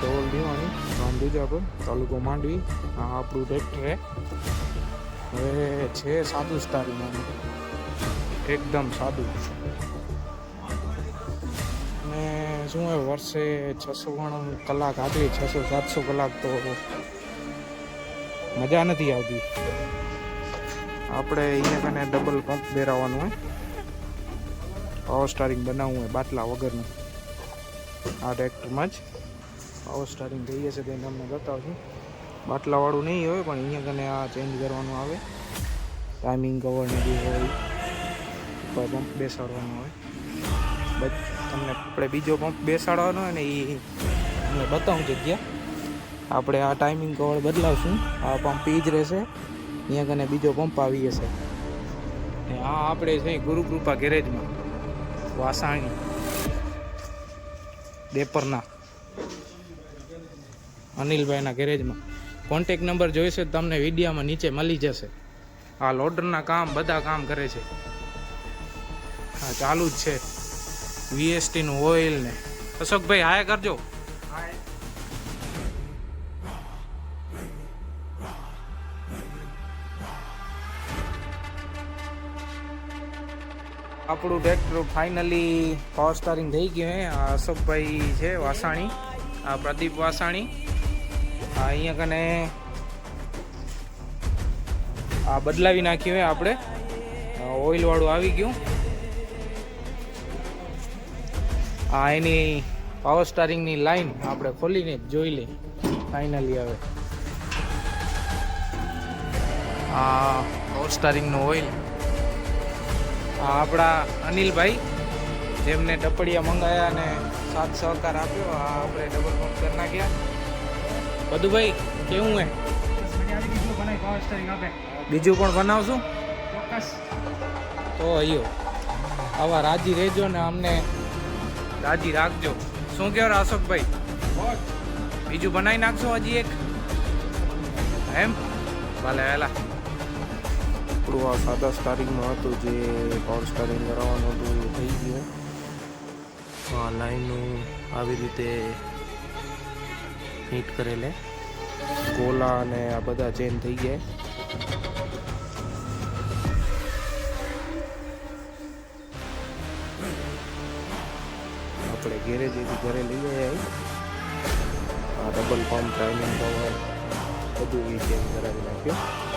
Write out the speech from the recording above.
ધોલ દેવાની ગામ દુજાપર તાલુકો માંડવી આપણું ટ્રેક્ટર હવે છે સાદું સ્ટારિંગ એકદમ સાદું. અને શું હોય, વર્ષે છસો કલાક આપી, છસો સાતસો કલાક તો મજા નથી આવતી. આપણે અહીંયા કને ડબલ પંપ બેરાવાનું હોય. પાવર સ્ટારિંગ બનાવવું હોય, બાટલા વગરનું. આ ટ્રેક્ટરમાં જ. પાવર સ્ટારિંગ થઈ જશે તે તમને બતાવશું. બાટલાવાળું નહીં હોય, પણ અહીંયા કને આ ચેન્જ કરવાનું આવે. ટાઈમિંગ કવર ને જે હોય. ઉપર પંપ બેસાડવાનો હોય. બસ, તમને આપણે બીજો પંપ બેસાડવાનો હોય એ તમને બતાવું જગ્યા. આપણે આ ટાઈમિંગ કવર બદલાવશું. આ પંપ એ જ રહેશે. અહીંયા કને બીજો પંપ આવી જશે. ને આ આપણે છે ગુરુકૃપા ગેરેજમાં વાસાણી દેપરના અનિલભાઈના ગેરેજમાં. કોન્ટેક નંબર જોઈશે તમને વિડીયામાં નીચે મળી જશે. આ લોડરના કામ, બધા કામ કરે છે. હા, ચાલુ જ છે. વીએસટીનું ઓઇલ ને અશોકભાઈ, હાય કરજો. આપણું ટ્રેક્ટર ફાઇનલી પાવર સ્ટારિંગ થઈ ગયું હે. અશોકભાઈ છે, વાસાણી. આ પ્રદીપ વાસાણી. અહીંયા કને આ બદલાવી નાખ્યું હે આપણે. ઓઇલ વાળું આવી ગયું. આ એની પાવર સ્ટારિંગની લાઈન આપણે ખોલીને જોઈ લઈ ફાઇનલી હવે. આ પાવર સ્ટારિંગનું ઓઇલ આ આપણા અનિલભાઈ, જેમને ટપડિયા મંગાયા અને સાથ સહકાર આપ્યો, આ આપણે ડબલ બધું ભાઈ કેવું હે? બીજું પણ બનાવશું? તો અયો, આવા રાજી રહેજો ને અમને રાજી રાખજો. શું કહો અશોકભાઈ? બીજું બનાવી નાખશો હજી એક? એમ? ભલે, હેલા. આપણું આ સાદા સ્ટારિંગમાં હતું જે પાવર સ્ટારિંગ કરાવવાનું હતું, એ થઈ ગયું. આ લાઈનનું આવી રીતે હીટ કરેલે. ગોલા અને આ બધા ચેન થઈ ગયા. આપણે ગેરેજેથી ઘરે લઈ આવ્યા આ ડબલ પંપ ટાઈમિંગ પાવર બધું ચેન્જ કરાવી નાખ્યું.